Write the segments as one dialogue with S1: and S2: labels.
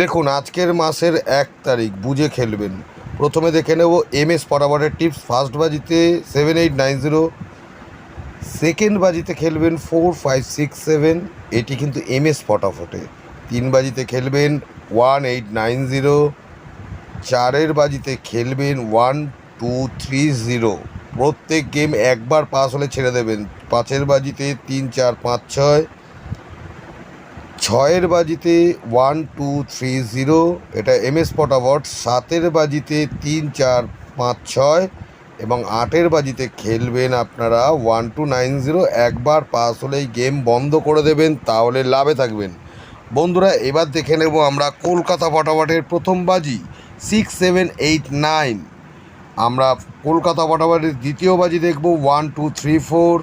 S1: দেখুন, আজকের মাসের এক তারিখ, বুঝে খেলবেন। প্রথমে দেখে নেব এম এস পরাবরের টিপস। ফার্স্ট বাজিতে seven eight nine zero second বাজিতে খেলবেন ফোর ফাইভ সিক্স সেভেন এটি কিন্তু এম এস ফটাফটে তিন বাজিতে খেলবেন ওয়ান এইট নাইন জিরো চারের বাজিতে খেলবেন ওয়ান টু থ্রি জিরো প্রত্যেক গেম একবার পাস হলে ছেড়ে দেবেন। পাঁচের বাজিতে তিন চার পাঁচ ছয় ছয়ের বাজিতে ওয়ান, টু, থ্রি, জিরো, এটা এম এস পটাবট সাতের বাজিতে তিন, চার, পাঁচ, ছয় এবং আটের বাজিতে খেলবেন আপনারা ওয়ান, টু, নাইন, জিরো, একবার পাস হলেই গেম বন্ধ করে দেবেন, তাহলে লাভে থাকবেন। বন্ধুরা, এবার দেখে নেব আমরা কলকাতা পটাবটের প্রথম বাজি সিক্স সেভেন এইট নাইন আমরা কলকাতা পটাবটের দ্বিতীয় বাজি দেখব, ওয়ান, টু, থ্রি, ফোর।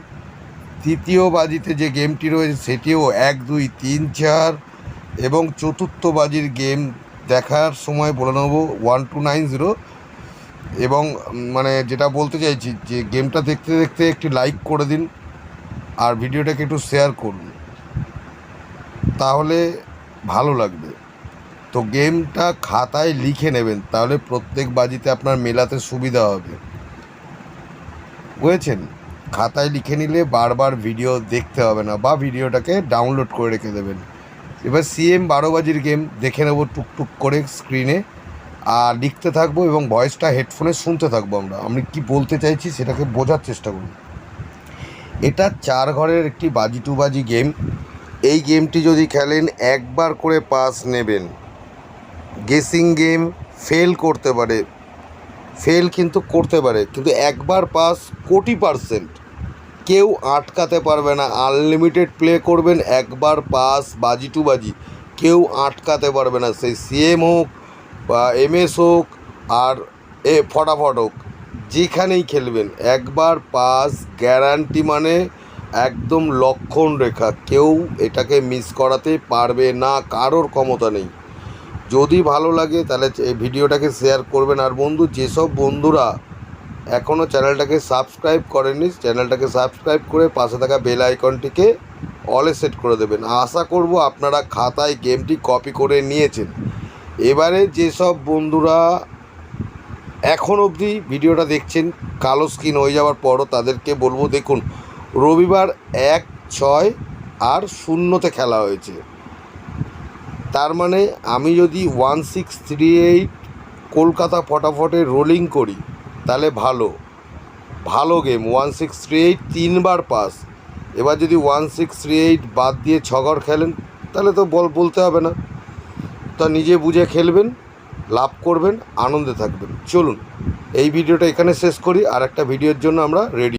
S1: তৃতীয় বাজিতে যে গেমটি রয়েছে সেটিও এক, দুই, তিন, চার এবং চতুর্থ বাজির গেম দেখার সময় বলে নেব ওয়ান টু নাইন জিরো। এবং মানে যেটা বলতে চাইছি যে গেমটা দেখতে দেখতে একটি লাইক করে দিন আর ভিডিওটাকে একটু শেয়ার করুন। তাহলে ভালো লাগবে। তো গেমটা খাতায় লিখে নেবেন, তাহলে প্রত্যেক বাজিতে আপনার মেলাতে সুবিধা হবে। বুঝেছেন? খাতায় লিখে নিলে বারবার ভিডিও দেখতে হবে না, বা ভিডিওটাকে ডাউনলোড করে রেখে দেবেন। এবার সিএম বারো বাজির গেম দেখে নেব টুকটুক করে স্ক্রিনে আর লিখতে থাকব এবং ভয়েসটা হেডফোনে শুনতে থাকব আমরা। আমি কি বলতে চাইছি সেটাকে বোঝার চেষ্টা করুন। এটা চার ঘরের একটি বাজি টু বাজি গেম এই গেমটি যদি খেলেন, একবার করে পাস নেবেন। গেসিং গেম ফেল করতে পারে। ফেল কিন্তু করতে পারে, কিন্তু একবার পাস কোটি পারসেন্ট কেউ আটকাতে পারবে না। আনলিমিটেড প্লে করবেন, একবার পাস বাজি টু বাজি। কেউ আটকাতে পারবে না। সেই সিএম হোক বা এমএস হোক আর এ ফটাফট হোক, যেখানেই খেলবেন, একবার পাস গ্যারান্টি মানে একদম লক্ষণ রেখা। কেউ এটাকে মিস করাতে পারবে না, কারোর ক্ষমতা নেই। যদি ভালো লাগে তাহলে এই ভিডিওটাকে শেয়ার করবেন। আর বন্ধু, যেসব বন্ধুরা এখনও চ্যানেলটাকে সাবস্ক্রাইব করেননি চ্যানেলটাকে সাবস্ক্রাইব করে পাশে থাকা বেল আইকনটিকে অলে সেট করে দেবেন। আশা করব আপনারা খাতায় গেমটি কপি করে নিয়েছেন। এবারে যেসব বন্ধুরা এখন অবধি ভিডিওটা দেখছেন, কালো স্ক্রিন হয়ে যাওয়ার পরও তাদেরকে বলব দেখুন, রবিবার এক, ছয় আর শূন্যতে খেলা হয়েছে। তার মানে আমি যদি one six three eight Kolkata ফটাফটে rolling করি তাহলে ভালো। ভালো game one six three eight তিনবার পাস এবার যদি ওয়ান সিক্স থ্রি এইট বাদ দিয়ে ছঘর খেলেন, তাহলে তো বল, বলতে হবে না। তা নিজে বুঝে খেলবেন, লাভ করবেন, আনন্দে থাকবেন। চলুন, এই ভিডিওটা এখানে শেষ করি। আর একটা ভিডিওর জন্য আমরা রেডি